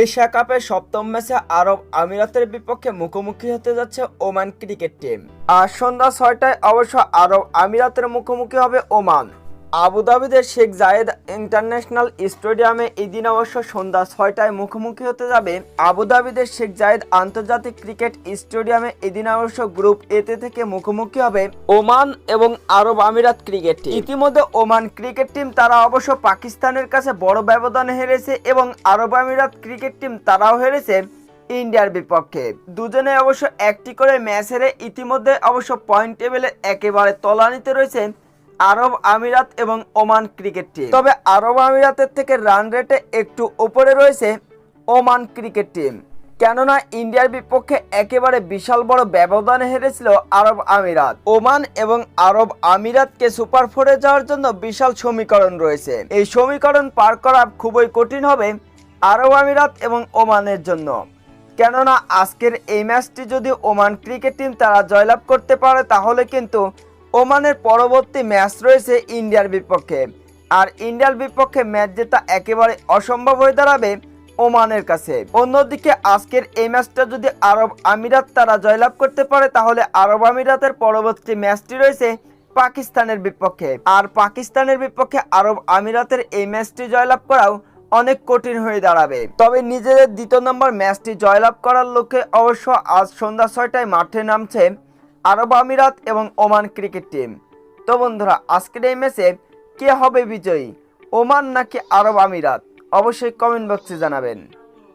Asia কাপের সপ্তম ম্যাচে আরব আমিরাতের বিপক্ষে মুখোমুখি হতে যাচ্ছে ওমান ক্রিকেট টিম। আর সন্ধ্যা ছয়টায় অবশ্য আরব আমিরাতের মুখোমুখি হবে ওমান। আবুধাবিদের শেখ জায়েদ ইন্টারন্যাশনাল স্টেডিয়ামে এই দিন অবশ্য সন্ধ্যা ছয়টায় মুখোমুখি হতে যাবে। আবুধাবিদের শেখ জায়েদ আন্তর্জাতিক ক্রিকেট স্টেডিয়ামে এদিন অবশ্য গ্রুপ এতে থেকে মুখোমুখি হবে ওমান এবং আরব আমিরাত ক্রিকেট টিম। ইতিমধ্যে ওমান ক্রিকেট টিম তারা অবশ্য পাকিস্তানের কাছে বড় ব্যবধানে হেরেছে এবং আরব আমিরাত ক্রিকেট টিম তারাও হেরেছে ইন্ডিয়ার বিপক্ষে। দুজনে অবশ্য একটি করে ম্যাচ হেরে ইতিমধ্যে অবশ্য পয়েন্ট টেবিলে একেবারে তলানিতে রয়েছে আরব আমিরাত এবং ওমান ক্রিকেট টিম। তবে আরব আমিরাতের থেকে রান রেটে একটু উপরে রয়েছে ওমান ক্রিকেট টিম। কেননা ইন্ডিয়ার বিপক্ষে একেবারে বিশাল বড় ব্যবধানে হেরেছিল আরব আমিরাত। ওমান এবং আরব আমিরাতকে সুপার ফোরে যাওয়ার জন্য বিশাল সমীকরণ রয়েছে। এই সমীকরণ পার করা খুবই কঠিন হবে আরব আমিরাত এবং ওমানের জন্য। কেননা আজকের এই ম্যাচটি যদি ওমান ক্রিকেট টিম তারা জয়লাভ করতে পারে, তাহলে কিন্তু ওমানের পরবর্তী ম্যাচ রয়েছে ইন্ডিয়ার বিপক্ষে। আর ইন্ডিয়ার বিপক্ষে ম্যাচ জেতা একেবারে অসম্ভব হয়ে দাঁড়াবে ওমানের কাছে। অন্যদিকে আজকের এই ম্যাচটা যদি আরব আমিরাত তারা জয়লাভ করতে পারে, তাহলে আরব আমিরাতের পরবর্তী ম্যাচটি রয়েছে পাকিস্তানের বিপক্ষে। আর পাকিস্তানের বিপক্ষে আরব আমিরাতের এই ম্যাচটি জয়লাভ করাও অনেক কঠিন হয়ে দাঁড়াবে। তবে নিজেদের দ্বিতীয় নম্বর ম্যাচটি জয়লাভ করার লক্ষ্যে অবশ্য আজ সন্ধ্যা ছয়টায় মাঠে নামছে আরব আমিরাত এবং ওমান ক্রিকেট টিম। তো বন্ধুরা, আজকের এই ম্যাচে কে হবে বিজয়ী? ওমান নাকি আরব আমিরাত? অবশ্যই কমেন্ট বক্সে জানাবেন।